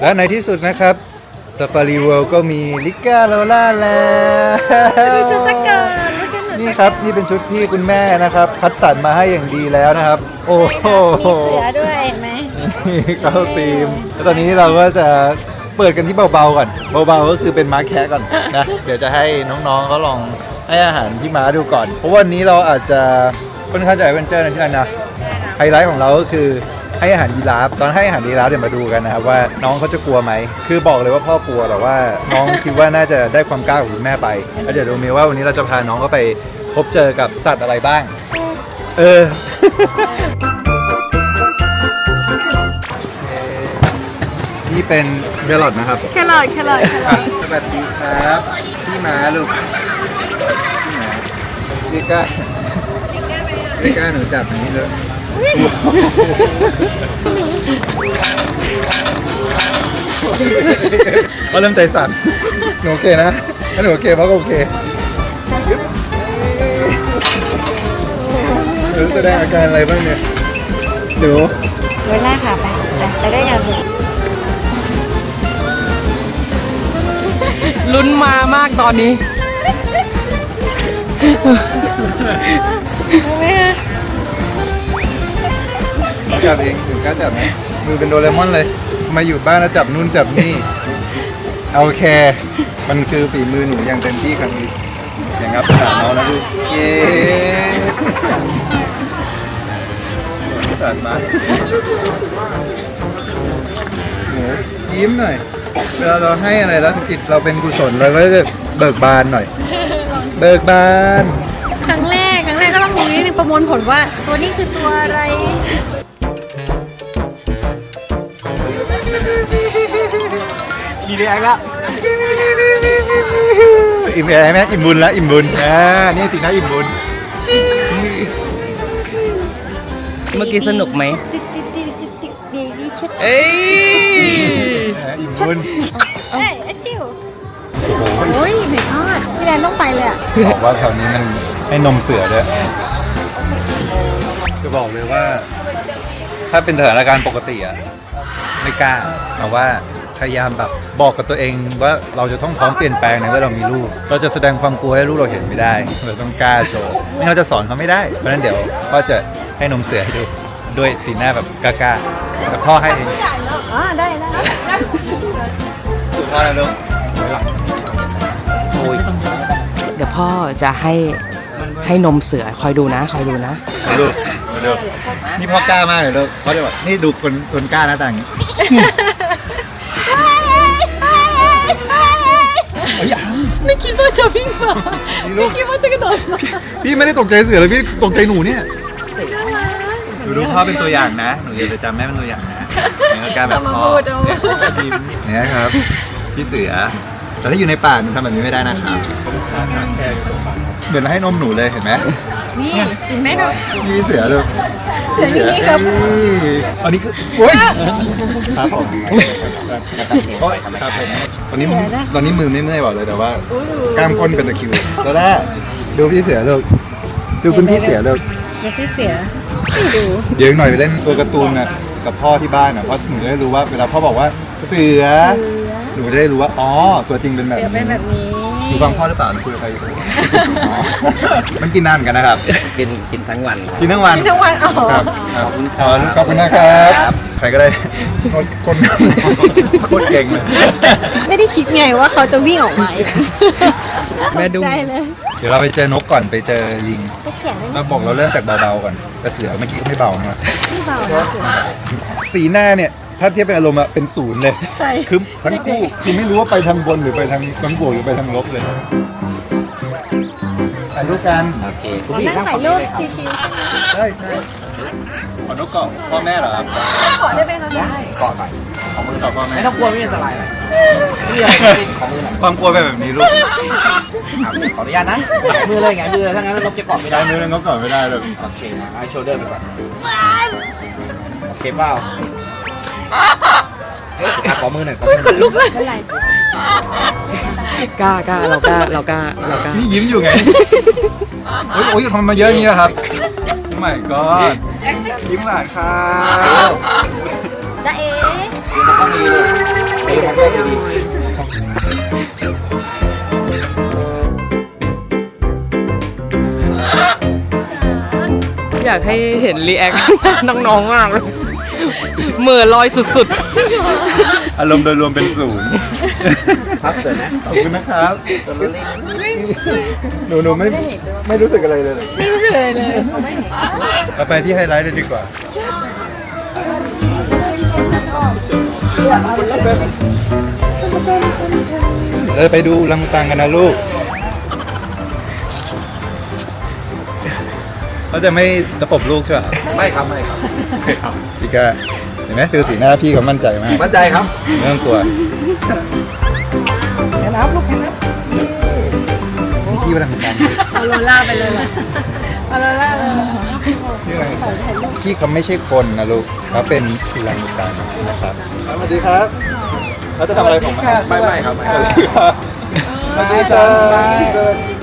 และในที่สุดนะครับ Safari World ก็มีลิก้าโลล่าแล้วดูชุดสเกิร์ตดูชุดหนูนี่ครับนี่เป็นชุดที่คุณแม่นะครับ คัดสรรมาให้อย่างดีแล้วนะครับ โอ้โหมีเสือด้วยเห็นไหมเข้าธีมแล้วตอนนี้เราก็จะเปิดกันที่เบาๆก่อนเบาๆก็คือเป็นม้าแคะก่อนนะเดี๋ยวจะให้น้องๆเขาลองให้อาหารที่ม้าดูก่อน เพราะวันนี้เราอาจจะค่อนข้างจะแอดเวนเจอร์นะที่นั่นนะไฮไลท์ของเราก็คือ ให้อาหารยีราฟตอนให้อาหารยีราฟเดี๋ยวมาดูกันนะครับว่าน้องเขาจะกลัวไหมคือบอกเลยว่าพ่อกลัวแต่ว่าน้องคิดว่าน่าจะได้ความกล้าของคุณแม่ไปแล้วเดี๋ยวดูมีว่าวันนี้เราจะพาน้องเขาไปพบเจอกับสัตว์อะไรบ้าง เออนี่เป็นเบลลอดนะครับแครอทแครอทแครอทสวัสดีครับพี่หมาลูกพี่หมาลิก้าลิก้าหนูจับอย่างนี้เลย เขาเริ่มใจสั่นหนูโอเคนะถ้าหนูโอเคพ่อก็โอเคยึบหนูแสดงอาการอะไรบ้างเนี่ยหนูเวลาค่ะไปไปไปได้ยังลุ้นมามากตอนนี้ ไม่ จับเองหนูกล้าจับไหมมือเป็นโดเรมอนเลย มาอยู่บ้านแล้วจับนู่นจับนี่โอเคมันคือฝีมือหนูอย่างเต็มที่ครั้งนี้อย่างงับขาน้องนะลูกเย้ตัดมาหนูยิ้มหน่อยเวลาเราให้อะไรแล้วจิตเราเป็นกุศลเราก็จะเบิกบานหน่อย เบิกบาน ครั้งแรกครั้งแรกก็ต้องดูนิดนึงประมวลผลว่า ตัวนี้คือตัวอะไร มีรีแอคแล้วอิ่มอะไรไหมอิ่มบุญแล้วอิ่มบุญอ่านี่ตินะอิ่มบุญเมื่อกี้สนุกไหมเอ้ยอิ่มบุญเอ้ยไอ้จิ๋วโอ้ยไม่พลาดพี่แดนต้องไปเลยอะบอกว่าแถวนี้มันให้นมเสือด้วยจะบอกเลยว่า ถ้าเป็นสถานการณ์ปกติอะไม่กล้าแต่ว่า พยายามแบบบอกกับตัวเองว่าเราจะต้องพร้อมเปลี่ยนแปลงในเมื่อเรามีลูก เราจะแสดงความกลัวให้ลูกเราเห็นไม่ได้เราต้องกล้าโชว์ไม่งั้นเราจะสอนเขาไม่ได้เพราะฉะนั้นเดี๋ยวพ่อจะให้นมเสือให้ดูด้วยสีหน้าแบบกล้าๆแต่พ่อให้เองอ๋อได้ได้พ่อนะลูกโอ้ยเดี๋ยวพ่อจะให้ให้นมเสือคอยดูนะ คอยดูนะมาดูดูนี่พ่อกล้ามากเลยลูกเขาจะแบบนี่ดูคนคนกล้าหน้าตาอย่าง นี่ลูก คิดว่าจะกระโดดมาพี่ไม่ได้ตกใจเสือเลยพี่ตกใจหนูเนี่ย หนูดูพ่อเป็นตัวอย่างนะ หนูอย่าไปจำแม่เป็นตัวอย่างนะเนี่ยการแบบพ่อยิ้มเนี่ยครับ พี่เสือ แต่ถ้าอยู่ในป่าหนูทำแบบนี้ไม่ได้นะครับเหมือนให้นมหนูเลยเห็นไหม นี่เห็นไหมดูนี่พี่เสือเลยเสืออยู่นี่ครับอันนี้คือโอ้ยครับผมโอ้ยครับผมตอนนี้ตอนนี้มือไม่เมื่อยบอกเลยแต่ว่า กล้ามก้นเป็นตะคริวตัวแรกดูพี่เสือลูกดูคุณพี่เสือลูกเดี๋ยวพี่เสือไม่ดูเดี๋ยวอีกหน่อยไปเล่นตัวการ์ตูนน่ะกับพ่อที่บ้านน่ะเพราะหนูจะได้รู้ว่าเวลาพ่อบอกว่าเสือหนูจะได้รู้ว่าอ๋อตัวจริงเป็นแบบเดี๋ยวเป็นแบบนี้ หนูฟังพ่อหรือเปล่าหนูคุยกับใครอยู่อ๋อมันกินนานเหมือนกันนะครับ กินกินทั้งวันกินทั้งวันกินทั้งวันอ๋อครับขอบคุณขอบคุณนะครับ ใครก็ได้ คนคนโคตรเก่งเลย ไม่ได้คิดไงว่าเขาจะวิ่งออกมาแม่ดูใจเลยเดี๋ยวเราไปเจอนกก่อนไปเจอลิงจะเขียนได้ไหมเราบอกเราเริ่มจากเบาๆก่อนแต่เสือเมื่อกี้ก็ไม่เบานะไม่เบานะ สีหน้าเนี่ย ถ้าเทียบเป็นอารมณ์อะเป็นศูนย์เลย ใช่ คือทั้งคู่คือไม่รู้ว่าไปทางบนหรือไปทางทางบวกหรือไปทางลบเลยถ่ายรูปกันโอเคขอนั่งถ่ายรูปชิวใช่ใช่ขอนกเกาะพ่อแม่เหรอครับๆขอได้ไหมคะกอดหน่อยของมือเกาะพ่อแม่ไม่ต้องกลัวไม่มีอันตรายเลยไม่มีอะไรเป็นของมือหน่อยความกลัวแบบแบบนี้ลูกครับขออนุญาตนะมือเลยไงมือถ้างั้นนกจะเกาะไม่ได้ได้มือแล้วนกเกาะไม่ได้เลยโอเคนะให้โชเดอร์ไปก่อนโอเคเปล่าเฮ้ย ขอมือหน่อยขอมือหขนลุกเลยกล้ากล้าเรากล้าเรากล้าเรากล้านี่ยิ้มอยู่ไง โอ้ยโอ้ยทำไมมาเยอะองนี้ล่ครับไม่ก็ยิ้มหลานครับตาเอ๋อยากให้เห็นรีแอคน้องๆมากเลย เหมื่อลอยสุดอารมณ์โดยรวมเป็นศูนย์พักเดี๋ยวนะขอบคุณนะครับหนูหนูไม่ไม่รู้สึกอะไรเลยไม่รู้สึกเลยเลยเราไปที่ไฮไลท์เลยดีกว่าเราไปดูลังตังกันนะลูก เขาจะไม่ตะปบลูกใช่ไหมไม่ครับไม่ครับไม่ครับพี่ก็เห็นไหมคือสีหน้าพี่เขามั่นใจมากมั่นใจครับไม่ต้องกลัวแค่นับลูกแค่นับพี่ว่าทำกันเอาโรล่าไปเลยเหรอเอาโรล่าเลยเหรอพี่เขาไม่ใช่คนนะลูกเขาเป็นสุรังการนะครับสวัสดีครับเขาจะทำอะไรผมอะไม่ไม่ครับไม่สวัสดีครับสวัสดีจ้าสวัสดี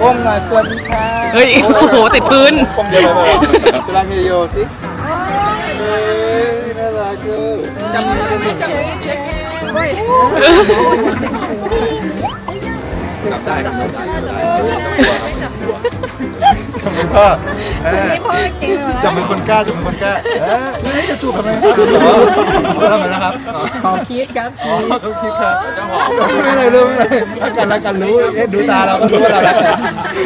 ก้มหน่อยสวัสดีครับๆเฮ้ยโอ้โหติดพื้นผมเดียวเลยสุรังเฮโยสิเฮ้ยน่ารักเกินจำไม่ได้จำไม่ได้ จับได้ครับจับได้จับได้ทำเป็นพ่อเออนี่พ่อเก่งเหรอจะเป็นคนกล้าจะเป็นคนกล้าเอ๊ะเฮ้ยจะจูบทำไมครับทำไมนะครับขอคิดครับอ๋อทุกคลิปครับไม่อะไรรู้ไม่อะไรรักกันรักกันรู้เอ๊ะดูตาเราก็รู้ว่าเรารักกัน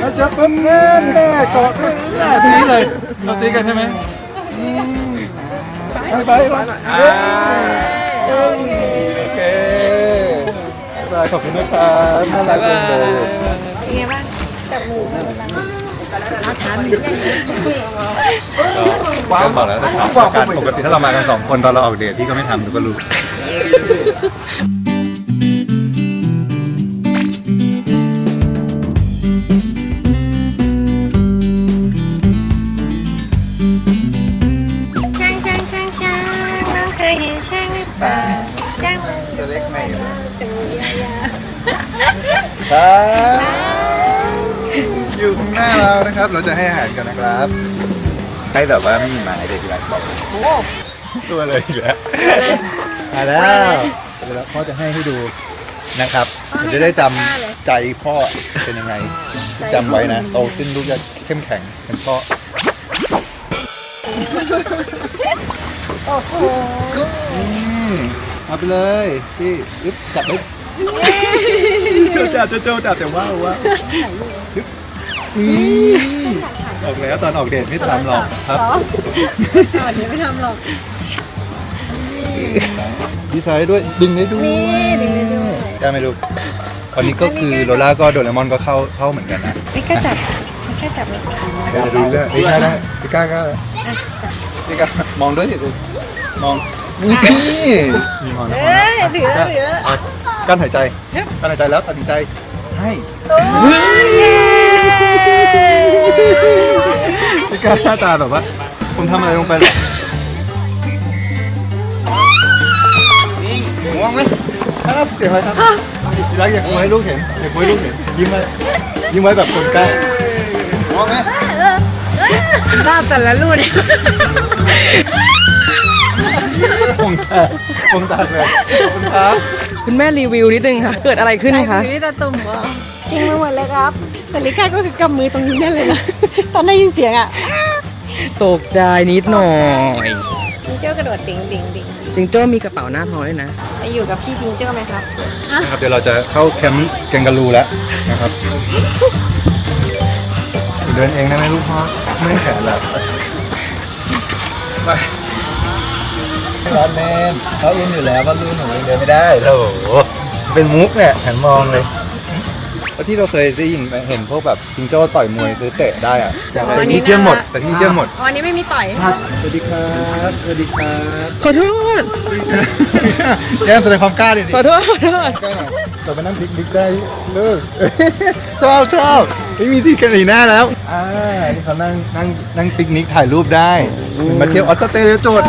เราจะเป็นเงินแน่เกาะแน่ทีนี้เลยเราตีกันใช่ไหมไปไปไปโอเค บายขอบคุณนะครับน่ารักจังเลยเป็นไงบ้างจับหูเอาถามหนึ่งก็บอกแล้วนะครับการปกติถ้าเรามากันสองคนตอนเราออกเดทพี่ก็ไม่ทำดูก็รู้ ครับ อยู่ข้างหน้าเรานะครับ เราจะให้อาหารกันนะครับ ให้แบบว่าไม่มีหมาเด็กที่รักบอกตัวเลยอีกแล้วมาแล้วเดี๋ยวพ่อจะให้ให้ดูนะครับเดี๋ยวจะได้จำใจพ่อเป็นยังไงจำไว้นะโตขึ้นลูกจะเข้มแข็งเป็นพ่อ โอ้โหอืมเอาไปเลยพี่อึ๊บจับอึ๊บ เจ้าจับเจ้าเจ้าจับแต่ว่าว่าอึ๊บอืมออกแล้วตอนออกเดทไม่ทำหรอกครับอ๋อเดี๋ยวไม่ทำหรอกดีไซน์ด้วยดึงได้ด้วยนี่ดึงได้ด้วยได้ไหมลูกตอนนี้ก็คือโลล่าก็โดเรมอนก็เข้าเข้าเหมือนกันนะไม่กล้าจับไม่กล้าจับเลยเดี๋ยวดูด้วยพี่กล้าได้พี่กล้าก็ได้พี่กล้ามองด้วยสิลูกมอง นี่มีมองนะเอ้ยเหลือเหลือ กั้นหายใจกั้นหายใจแล้วตัดสินใจให้พี่กล้าหน้าตาแบบว่าผมทำอะไรลงไปหรอนี่ง่วงไหมครับเสียงอะไรครับทีรักอยากคุยให้ลูกเห็นอยากคุยให้ลูกเห็นยิ้มไว้ยิ้มไว้แบบคนใกล้ง่วงไหมหน้าแต่ละรุ่น คงตาคงตาเลยขอบคุณครับคุณแม่รีวิวนิดนึงค่ะ เกิดอะไรขึ้นคะ อยู่ที่ตาตุ่มเหรอจริงไปหมดเลยครับ แต่ลิก้าก็คือกำมือตรงนี้แน่เลยนะ ตอนได้ยินเสียงอะตกใจนิดหน่อย จิงโจ้กระโดดดิ่งดิ่งดิ่งจิงโจ้มีกระเป๋าหน้าท้องด้วยนะ ไปอยู่กับพี่จิงโจ้ไหมครับ นะครับ เดี๋ยวเราจะเข้าแคมป์แกงกะลูแล้วนะครับ เดินเองได้ไหมลูกพ่อไม่แขนแล้วไป ร้อนแมนเขาอินอยู่แล้วว่าลูกหนูยังเดินไม่ได้โอ้โหเป็นมุกเนี่ยหันมองเลยแล้วที่เราเคยได้ยินเห็นพวกแบบจิงโจ้ต่อยมวยหรือเตะได้อะแต่ที่นี่เชื่อมหมดแต่ที่นี่เชื่อมหมดอ๋ออันนี้ไม่มีต่อยสวัสดีครับสวัสดีครับขอโทษแย่แสดงความกล้าดิขอโทษขอโทษใกล้หน่อยเราไปนั่งพิกนิกได้เลิกชอบชอบไม่มีที่กันอีกหน้าแล้วอ่านี่เขานั่งนั่งนั่งปิกนิกถ่ายรูปได้เหมือนมาเที่ยวออสเตรเลียโจทย์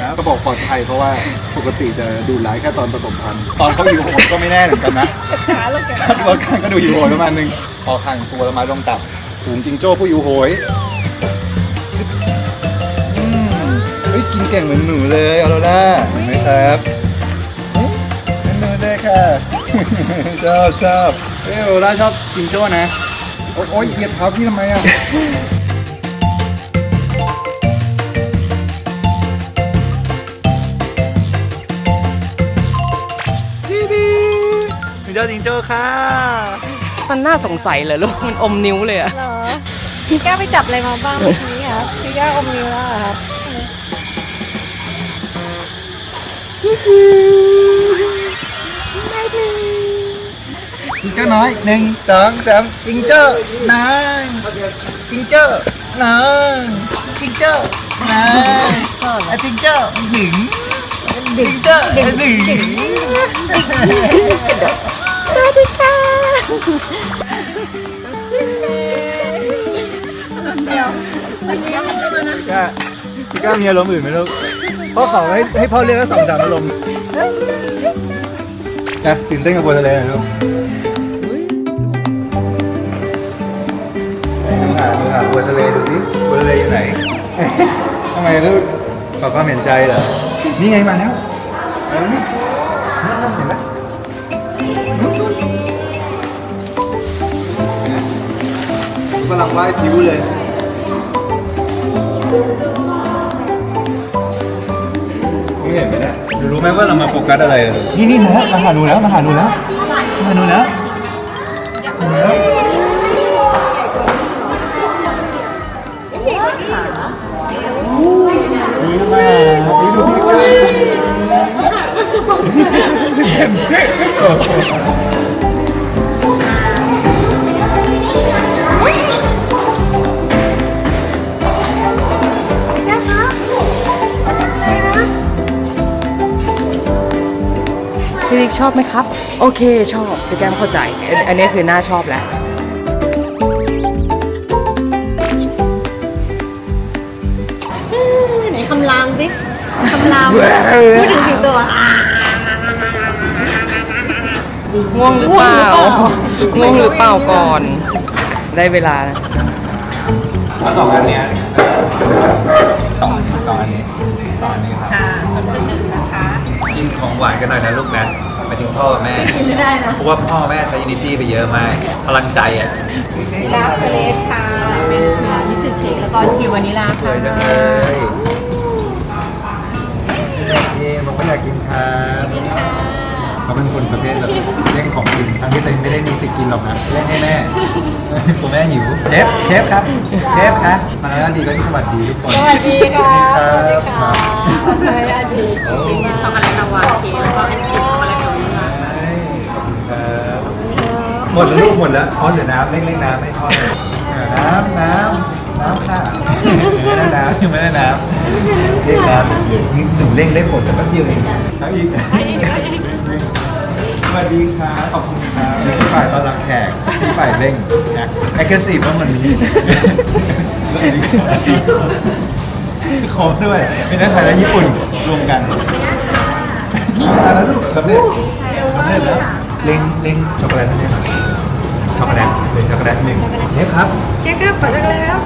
นะก็บอกปลอดภัยเพราะว่าปกติจะดูร้ายแค่ตอนผสมพันธุ์ตอนเขาอยู่โหดก็ไม่แน่เหมือนกันนะขาลงกันตัวกลางก็ดูอยู่โหยประมาณนึงพอห่างตัวละไม้ลงต่ำฝูงจิงโจ้ผู้อยู่โหยอืมเฮ้ยกินเก่งเหมือนหนูเลยออโรร่าเห็นไหมครับเอ๊ะเป็นหนูได้ค่ะ ชอบชอบเฮ้ยออโรร่าชอบจิงโจ้นะ โอ๊ยโอ๊ยเหยียบเท้าพี่ทำไมอะ เจ้าจิงโจ้ค่ะ มันน่าสงสัยเหรอลูก มันอมนิ้วเลยอะเหรอพี่ก้าไปจับอะไรมาบ้างเมื่อกี้ครับพี่ก้าอมนิ้วแล้วเหรอครับจิงโจ้น้อยหนึ่งสองสามจิงโจ้นายจิงโจ้นายจิงโจ้นายอะจิงโจ้หญิงจิงโจ้หนึ่ง สวัสดีค่ะก้าพี่ก้ามีอารมณ์อื่นไหมลูกพ่อขอให้ให้พ่อเรียกแล้วสองสามอารมณ์นะตื่นเต้นกับบัวทะเลหน่อยลูกดูหาดูหาบัวทะเลดูสิบัวทะเลอยู่ไหน ทำไมลูกขอความเห็นใจเหรอ นี่ไงมาแล้วมาแล้วนี่ กำลังว่ายผิวเลยไม่เห็นไหมเนี่ยหนูรู้ไหมว่าเรามาโฟกัสอะไรเลยนี่นี่นะมาหาหนูแล้วมาหาหนูแล้วมาหาหนูแล้วหนูแล้วอุ๊ยมาอุ๊ยดูพี่พี่ ลิกชอบไหมครับ โอเคชอบพี่แก้มเข้าใจ อันอันนี้คือน่าชอบแล้วไหนคำรามสิคำรามพูดถึงสิงโตอะง่วงหรือเปล่าง่วงหรือเปล่าก่อน ได้เวลาเอาสองอันเนี้ยสองสองอันนี้สองอันนี้ครับค่ะส่วนหนึ่งนะคะ กินของหวานกันหน่อยนะลูกนะไปถึง พ่อกับแม่กินไม่ได้นะเพราะว่าพ่อแม่ใช้อินิจีไปเยอะมาก พลังใจอะลาเล็กค่ะเป็นชามิสึเค้กแล้วก็สกิววานิลาสวยจังเลยอยากกินบอกว่าอยากกินครับเขาเป็นคนประเภทแบบเล่นของกินทั้งที่ตัวเองไม่ได้มีสิทธิ์กินหรอกนะเล่นให้แม่คุณแม่หิวเชฟเชฟครับเชฟครับมาแล้วดีก็ที่สวัสดีทุกคนสวัสดีค่ะสวัสดีคสวัรัสบดีค่ะอดีตช็อกโกแลตลาวาเค้กแล้วก็ไอศครีม หมดแล้วลูกหมดแล้วอ๋อเหลือน้ำเร่งๆน้ำให้พ่อหน่อยเหลือน้ำน้ำน้ำค่ะไม่ได้น้ำยังไม่ได้น้ำเร่งน้ำเหลือนิดหนึ่งเร่งได้ผลแต่แป๊บเดียวเองทั้งอีกสวัสดีครับขอบคุณครับนี่คือฝ่ายต้อนรับแขกที่ฝ่ายเร่งนะแอคทีฟต้องมันนี้แล้วอันนี้ขอด้วยเป็นนักไทยและญี่ปุ่นรวมกันมาแล้วลูกสำเร็จสำเร็จแล้วเล็งเล็งช็อกโกแลตให้หน่อย ช็อกโกแลตเล็งช็อกโกแลตหนึ่งเชฟครับเค้กก็เปิดได้แล้ว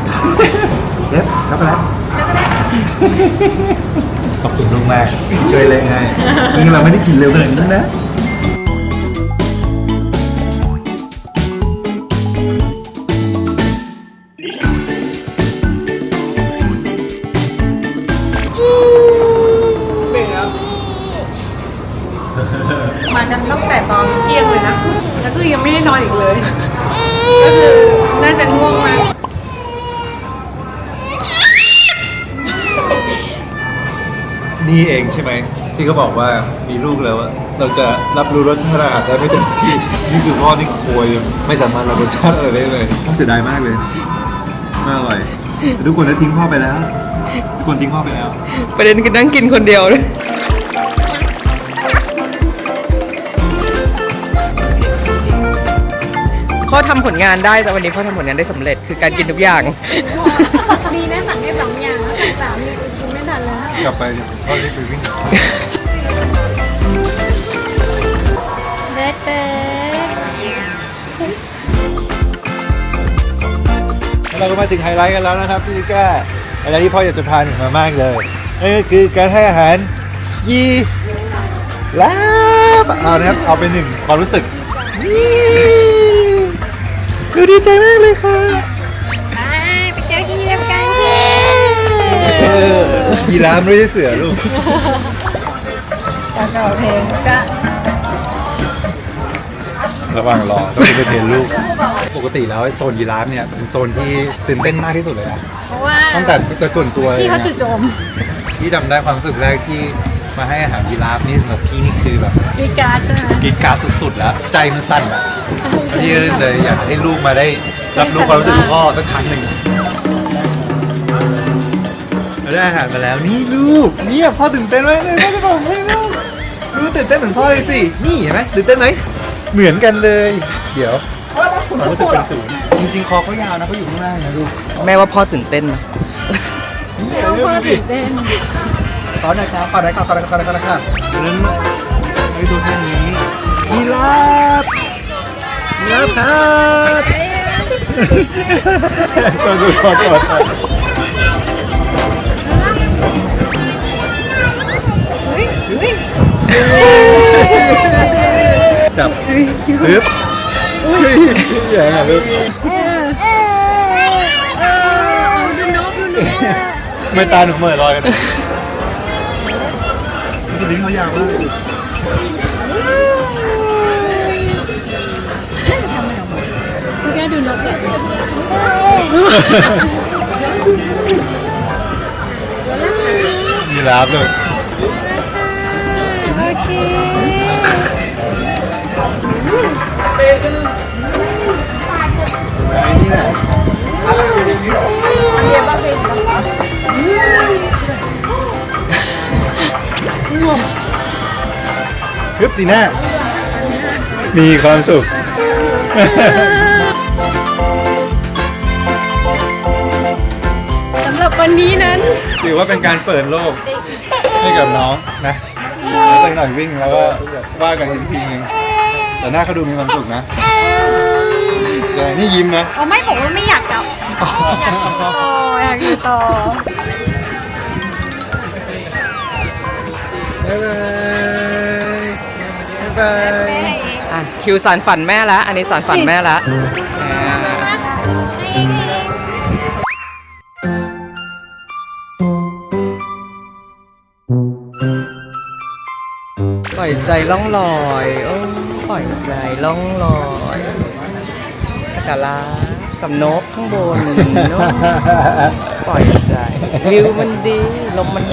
เชฟช็อกโกแลตขอบคุณลุงมากช่วยเล็งให้นี่เราไม่ได้กินเร็วขนาดนี้นะมากันตั้งแต่ตอน แล้วก็ยังไม่ได้นอนอีกเลย ก็คือน่าจะง่วงมากนี่เองใช่ไหม ที่เขาบอกว่ามีลูกแล้วอะเราจะรับรู้รสชาติอาหารได้ไม่เต็มที่นี่คือพ่อนี่ควยไม่สามารถรับรสชาติอะไรได้เลยต้องเสียดายมากเลยไม่อร่อยแต่ทุกคนได้ทิ้งพ่อไปแล้วทุกคนทิ้งพ่อไปแล้ว ประเด็นคือนั่งกินคนเดียวเลย พ่อทำผลงานได้แต่วันนี้พ่อทำผลงานได้สำเร็จคือการกินทุกอย่างดีนะสั่งแค่สองอย่างสามนี่กินไม่ทันแล้วกลับไปพ่อรีบไปวิ่งเด็ดเด็ดแล้วเราก็มาถึงไฮไลท์กันแล้วนะครับพี่ลิก้าอะไรที่พ่ออยากจะพาหนูมามากเลยนั่นก็คือการให้อาหารยีราฟเอานะครับเอาเป็นหนึ่งความรู้สึก นี่ดูดีใจมากเลยค่ะไปเจอที่เดียวกันยีราฟไม่ใช่เสือลูกการต่อเพลงก็ระหว่างรอต้องไปเทรนลูก ปกติแล้วไอ้โซนยีราฟเนี่ยเป็นโซนที่ตื่นเต้นมากที่สุดเลยนะเพราะว่าตั้งแต่โดยส่วนตัวเลยพี่เขานะจู่โจมที่จำได้ความรู้สึกแรกที่มาให้อาหารยีราฟนี่สำหรับพี่นี่คือแบบมีการดใช่ไหมกรีดกรารสุดๆแล้วใจมันสั่นอะ พี่เลยอยากให้ลูกมาได้รับรู้ความรู้สึกของพ่อสักครั้งหนึ่งเราได้อาหารมาแล้วนี่ลูกเนี่ยพ่อตื่นเต้นไหมเลยพ่อจะบอกให้ลูกลูกตื่นเต้นเหมือนพ่อเลยสินี่เห็นไหมตื่นเต้นไหมเหมือนกันเลย เดี๋ยวความรู้สึกเป็นศูนย์จริงๆคอเขายาวนะเขาอยู่ข้างล่างนะลูกแม่ว่าพ่อตื่นเต้นนะนี่ลูกดูดิเต้นขอหน่อยครับขอหน่อยครับขอหน่อยครับขอหน่อยครับขอหนครับนั้นให้ดูแค่นี้ยีราฟ ราฟครับตัวดูขอโทษจับปึ๊บอย่างนั้นลูกดูนกดูนกไม่ตาหนูเหม่อลอยกันตัวนี้เขายาวมาก แค่ดูนกแบบยีราฟเลยโอเคไอ้นี่แหละอะไรอยู่ในนี้หรอฮึบสีหน้ามีความสุข วันนี้นั้นถือว่าเป็นการเปิดโลกให้กับน้องนะแล้วไปหน่อยวิ่งแล้วก็ว่ากันอีกทีนึงแต่หน้าเขาดูมีความสุขนะใช่นี่ยิ้มนะเอาไม่บอกว่าไม่อยากกลับอยากอยู่ต่อบ๊ายบายบ๊ายบายอะคิวสารฝันแม่ละอันนี้สารฝันแม่ละ ใจล่องลอยโอ้ปล่อยใจล่องลอยกะลากับนกข้างบนเนอะปล่อยใจวิวมันดีลมมัน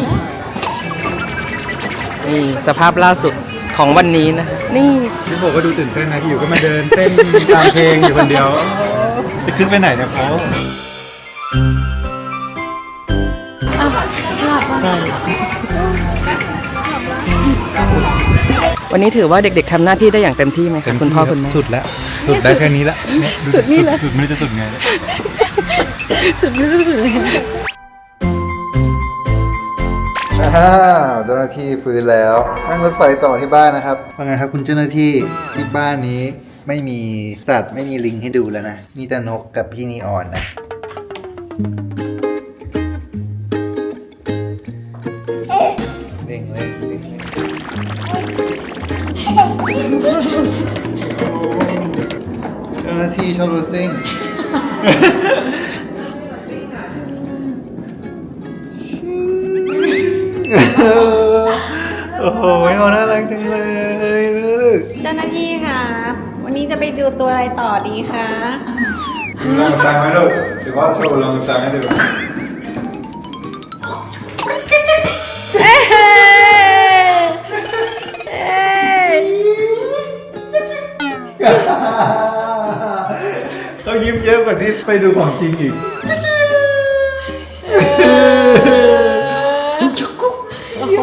นี่สภาพล่าสุดของวันนี้นะ นี่พี่บอกว่าดูตื่นเต้นนะอยู่ก็มาเดินเต้นตามเพลงอยู่คนเดียวจะขึ้นไปไหนเนี่ยเขา วันนี้ถือว่าเด็กๆทำหน้าที่ได้อย่างเต็มที่ไหมคะคุณพ่อคุณแม่สุดแล้วสุดได้แค่นี้ละเนี่ยสุดนี่แล้วสุดไม่รู้จะสุดไงแล้ว สุดไม่รู้สึกเลยอ้าวเจ้าหน้าที่ฟื้นแล้ว นั่งรถไฟต่อที่บ้านนะครับว่าไงครับคุณเจ้าหน้าที่ที่บ้านนี้ไม่มีสัตว์ไม่มีลิงให้ดูแล้วนะ มีแต่นกกับพี่นีออนนะ ชอบรถซิ่ง โอ้โหเขาน่ารักจังเลยลูกเจ้าหน้าที่ค่ะ วันนี้จะไปดูตัวอะไรต่อดีคะลองสั่งไหมลูกหรือว่าโชว์ลองสั่งให้ดู ว่าที่ไปดูของจริงอีกโอ้โห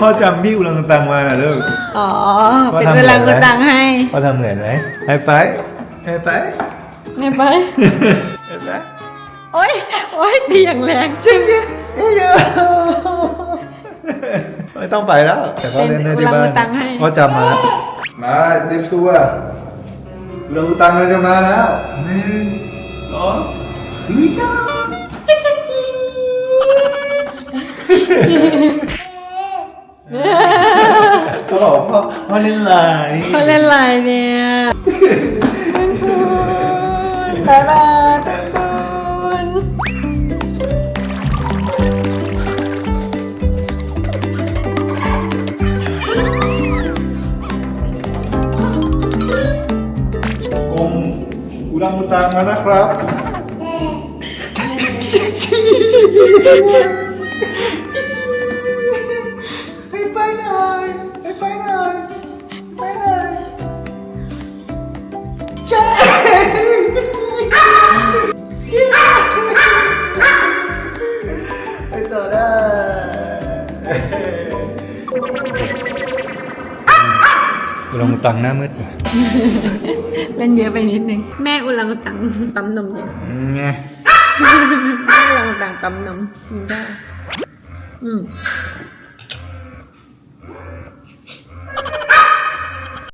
พ่อจำพี่อุลังตังมาน่ะลูก อ๋อ เป็นเวลาเหมืกูตังให้พ่อทำเหมือนไหมไฮไฟไฮไฟเนี่ยไป ไฮไฟโอ๊ย โอ๊ยตีอย่างแรงจริงเอ้ย ไม่ต้องไปแล้ว แต่พ่อเล่นได้ที่บ้านพ่อจำมาแล้วมาเตรียมตัวอุลังตังเราจะมาแล้วหนึ่งสองเขาบอกพ่อพ่อเล่นไลน์ เขาเล่นอะไรเนี่ยคุณคุณตาลาทุกคน รังอุตังมานะครับไปไปหน่อยไปไปหน่อยไปหน่อยใช่ไปต่อได้อุรังอุตังหน้ามืด เล่นเยอะไปนิดนึง แม่อุลังอุตังปั๊มนมอยู่ไงแม่อุลังอุตังปั๊มนมกินได้อืม